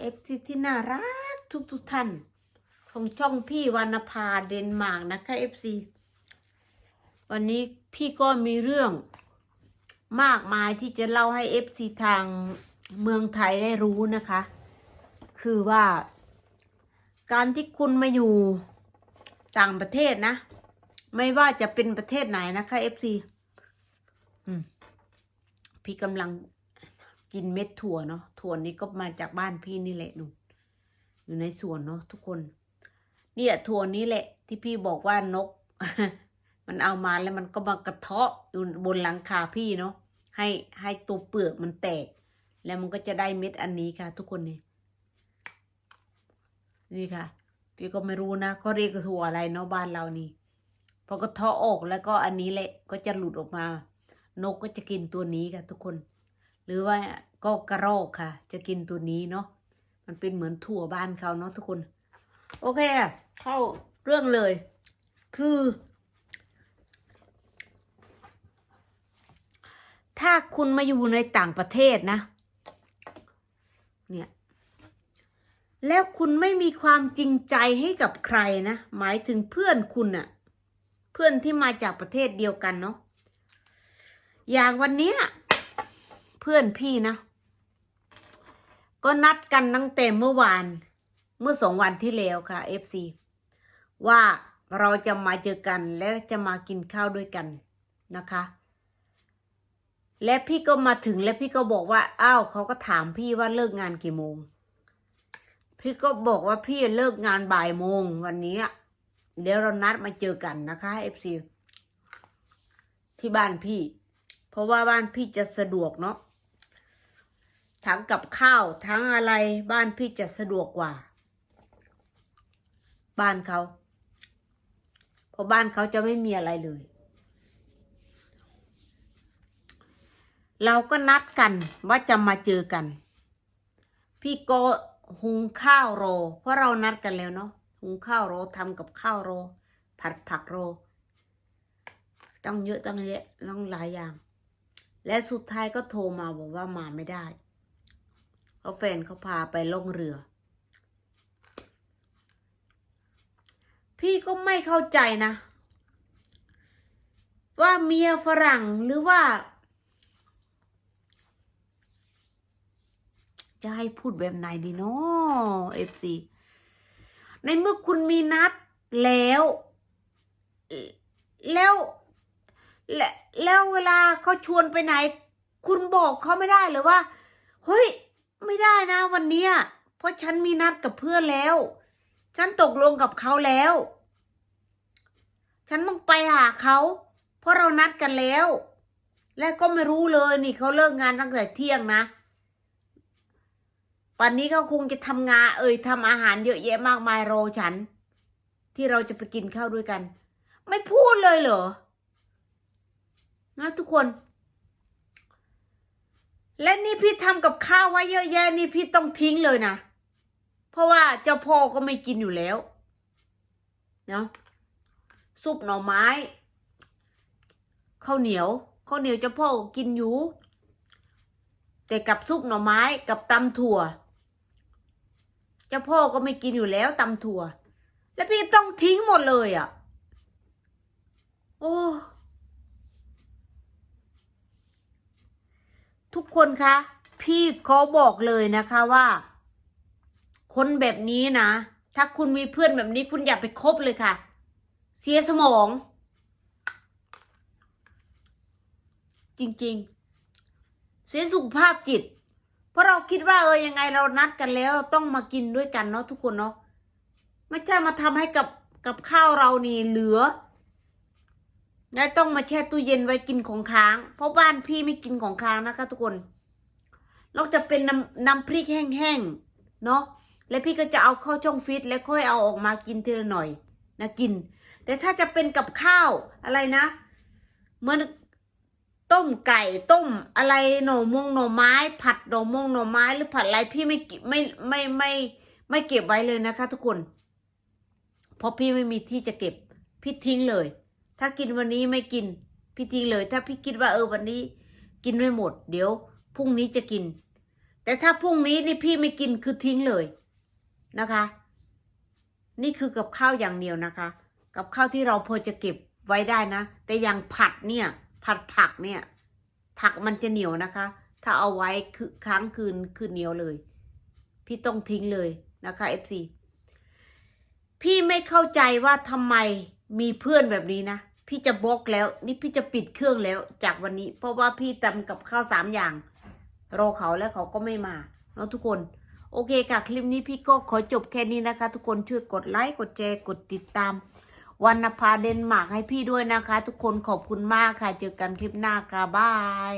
เอฟซีที่น่ารักทุกทุกท่าน ของช่องพี่วรรณภาเดนมาร์กนะคะเอฟซีวันนี้พี่ก็มีเรื่องมากมายที่จะเล่าให้เอฟซีทางเมืองไทยได้รู้นะคะ คือว่า การที่คุณมาอยู่ต่างประเทศนะ ไม่ว่าจะเป็นประเทศไหนนะคะเอฟซีพี่กำลัง กินเม็ดถั่วเนาะถั่วนี้ก็มาจากบ้านพี่นี่แหละหนูอยู่ในสวนเนาะทุกคน เนี่ยถั่วนี้แหละ ที่พี่บอกว่านก มันเอามาแล้วมันก็มากระเทาะอยู่บนหลังคาพี่เนาะให้ให้ตัวเปลือกมันแตก แล้วมันก็จะได้เม็ดอันนี้ค่ะ ทุกคนนี่นี่ค่ะ พี่ก็ไม่รู้นะเขาเรียกถั่วอะไรเนาะบ้านเรานี่พอกระเทาะออกแล้วก็อันนี้แหละก็จะหลุดออกมา นกก็จะกินตัวนี้ค่ะทุกคน หรือว่าก็กระรอกค่ะ จะกินตัวนี้เนาะมันเป็นเหมือนถั่วบ้านเขาเนาะทุกคน โอเค เข้าเรื่องเลย คือ ถ้าคุณมาอยู่ในต่างประเทศนะ เนี่ยแล้วคุณไม่มีความจริงใจให้กับใครนะ หมายถึงเพื่อนคุณอะเพื่อนที่มาจากประเทศเดียวกันเนาะอย่างวันเนี้ย พื่อนพี่นะ ก็นัดกันตั้งแต่เมื่อวาน เมื่อสองวันที่แล้วค่ะ FC ว่าเราจะมาเจอกันและจะมากินข้าวด้วยกันนะคะ และพี่ก็มาถึงและพี่ก็บอกว่าอ้าวเขาก็ถามพี่ว่าเลิกงานกี่โมง พี่ก็บอกว่าพี่เลิกงานบ่ายโมงวันนี้เดี๋ยวเรานัดมาเจอกันนะคะ FC ที่บ้านพี่ เพราะว่าบ้านพี่จะสะดวกเนาะ ทั้งกับข้าวทั้งอะไรบ้านพี่จะสะดวกกว่า บ้านเขาเพราะบ้านเขาจะไม่มีอะไรเลย เราก็นัดกันว่าจะมาเจอกัน พี่โกหุงข้าวโร เพราะเรานัดกันแล้วเนาะหุงข้าวโรทำกับข้าวโร ผัดผักโรต้องเยอะต้องเยอะต้องหลายอย่าง และสุดท้ายก็โทรมาบอกว่ามาไม่ได้ ราะแฟนเขาพาไปล่องเรือ พี่ก็ไม่เข้าใจนะ ว่าเมียฝรั่งหรือว่า จะให้พูดแบบไหนดีเนาะเอฟซีในเมื่อคุณมีนัดแล้ว แล้วและแล้วเวลาเขาชวนไปไหน คุณบอกเขาไม่ได้เลยว่า เฮ้ย ไม่ได้นะวันเนี้ยเพราะฉันมีนัดกับเพื่อนแล้ว ฉันตกลงกับเขาแล้ว ฉันต้องไปหาเขาเพราะเรานัดกันแล้ว และก็ไม่รู้เลยนี่เขาเลิกงานตั้งแต่เที่ยงนะวันนี้เขาคงจะทำงาน เอ่ยทำอาหารเยอะแยะมากมายรอฉัน ที่เราจะไปกินข้าวด้วยกัน ไม่พูดเลยเหรอนะทุกคน และนี่พี่ทำกับข้าวไว้เยอะแยะนี่พี่ต้องทิ้งเลยนะ เพราะว่าเจ้าพ่อก็ไม่กินอยู่แล้วเนาะซุปหน่อไม้ข้าวเหนียวข้าวเหนียวเจ้าพ่อกินอยู่ แต่กับซุปหน่อไม้กับตำถั่ว เจ้าพ่อก็ไม่กินอยู่แล้วตำถั่ว แล้วพี่ต้องทิ้งหมดเลยอะ่ะ โอ้ ทุกคนคะ พี่เขาบอกเลยนะคะว่า คนแบบนี้นะ ถ้าคุณมีเพื่อนแบบนี้คุณอย่าไปคบเลยค่ะ เสียสมอง จริงๆ เสียสุขภาพจิต เพราะเราคิดว่าเออยังไงเรานัดกันแล้วต้องมากินด้วยกันเนาะทุกคนเนาะไม่ใช่มาทำให้กับกับข้าวเรานี่เหลือ และต้องมาแช่ตู้เย็นไว้กินของค้าง เพราะบ้านพี่ไม่กินของค้างนะคะ ทุกคนเราจะเป็นน้ำน้ำพริกแห้งๆเนาะและพี่ก็จะเอาเข้าช่องฟิตแล้วค่อยเอาออกมากินทีละหน่อยนะกิน แต่ถ้าจะเป็นกับข้าวอะไรนะเหมือนต้มไก่ต้มอะไรหน่อมงหน่อไม้ ผัดหน่อมงหน่อไม้ หรือผัดอะไรพี่ไม่ไม่ไม่ไม่ไม่เก็บไว้เลยนะคะ ทุกคน เพราะพี่ไม่มีที่จะเก็บพี่ทิ้งเลย ถ้ากินวันนี้ไม่กิน พี่ทิ้งเลย ถ้าพี่คิดว่าเออวันนี้ กินไม่หมด เดี๋ยวพรุ่งนี้จะกิน แต่ถ้าพรุ่งนี้นี่พี่ไม่กินคือทิ้งเลยนะคะ นี่คือกับข้าวอย่างเดียวนะคะ กับข้าวที่เราพอจะเก็บไว้ได้นะ แต่อย่างผัดเนี่ย ผัดผักเนี่ย ผักมันจะเหนียวนะคะ ถ้าเอาไว้คือค้างคืนคือเหนียวเลย พี่ต้องทิ้งเลยนะคะ FC พี่ไม่เข้าใจว่าทำไม มีเพื่อนแบบนี้นะพี่จะบล็อกแล้ว นี่พี่จะปิดเครื่องแล้ว จากวันนี้ เพราะว่าพี่ทำกับข้าวสามอย่าง รอเขาแล้วเขาก็ไม่มาเนาะทุกคน โอเคค่ะ คลิปนี้พี่ก็ขอจบแค่นี้นะคะ ทุกคนช่วยกดไลค์กดแชร์กดติดตามวันนภาเดนมาร์กให้พี่ด้วยนะคะ ทุกคนขอบคุณมากค่ะ เจอกันคลิปหน้าค่ะบาย